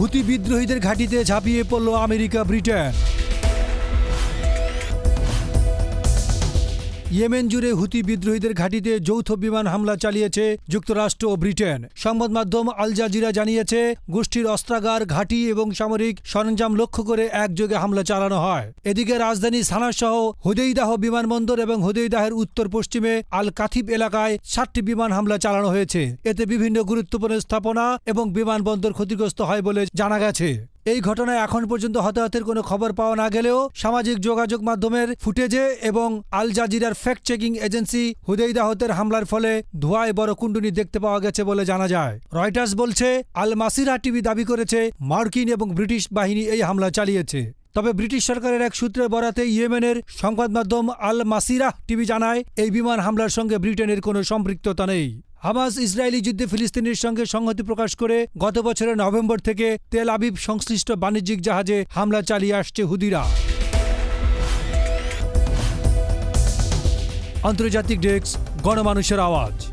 হুতি বিদ্রোহীদের ঘাঁটিতে ঝাঁপিয়ে পড়ল আমেরিকা ব্রিটেন। ইয়েমেন জুড়ে হুতি বিদ্রোহীদের ঘাঁটিতে যৌথ বিমান হামলা চালিয়েছে যুক্তরাষ্ট্র ও ব্রিটেন। সংবাদ মাধ্যম আল জাজিরা জানিয়েছে, গোষ্ঠীর অস্ত্রাগার, ঘাঁটি এবং সামরিক সরঞ্জাম লক্ষ্য করে একযোগে হামলা চালানো হয়। এদিকে রাজধানী সানা সহ হুদেইদাহ বিমানবন্দর এবং হুদেইদাহের উত্তর পশ্চিমে আল কাথিব এলাকায় সাতটি বিমান হামলা চালানো হয়েছে। এতে বিভিন্ন গুরুত্বপূর্ণ স্থাপনা এবং বিমানবন্দর ক্ষতিগ্রস্ত হয় বলে জানা গেছে। এই ঘটনায় এখন পর্যন্ত হতাহতের কোনো খবর পাওয়া না গেলেও সামাজিক যোগাযোগ মাধ্যমের ফুটেজে এবং আল জাজিরার ফ্যাক্ট চেকিং এজেন্সি হুদেইদাহতের হামলার ফলে ধোঁয়ায় বড় কুণ্ডুনি দেখতে পাওয়া গেছে বলে জানা যায়। রয়টার্স বলছে, আল মাসিরা টিভি দাবি করেছে, মার্কিন এবং ব্রিটিশ বাহিনী এই হামলা চালিয়েছে। তবে ব্রিটিশ সরকারের এক সূত্রের বরাতে ইয়েমেনের সংবাদ মাধ্যম আল মাসিরাহ টিভি জানায়, এই বিমান হামলার সঙ্গে ব্রিটেনের কোনো সম্পৃক্ততা নেই। হামাস ইসরায়েলি যুদ্ধে ফিলিস্তিনের সঙ্গে সংহতি প্রকাশ করে গত বছরের নভেম্বর থেকে তেল আবিব সংশ্লিষ্ট বাণিজ্যিক জাহাজে হামলা চালিয়ে আসছে হুদিরা। আন্তর্জাতিক ডেস্ক, গণমানুষের আওয়াজ।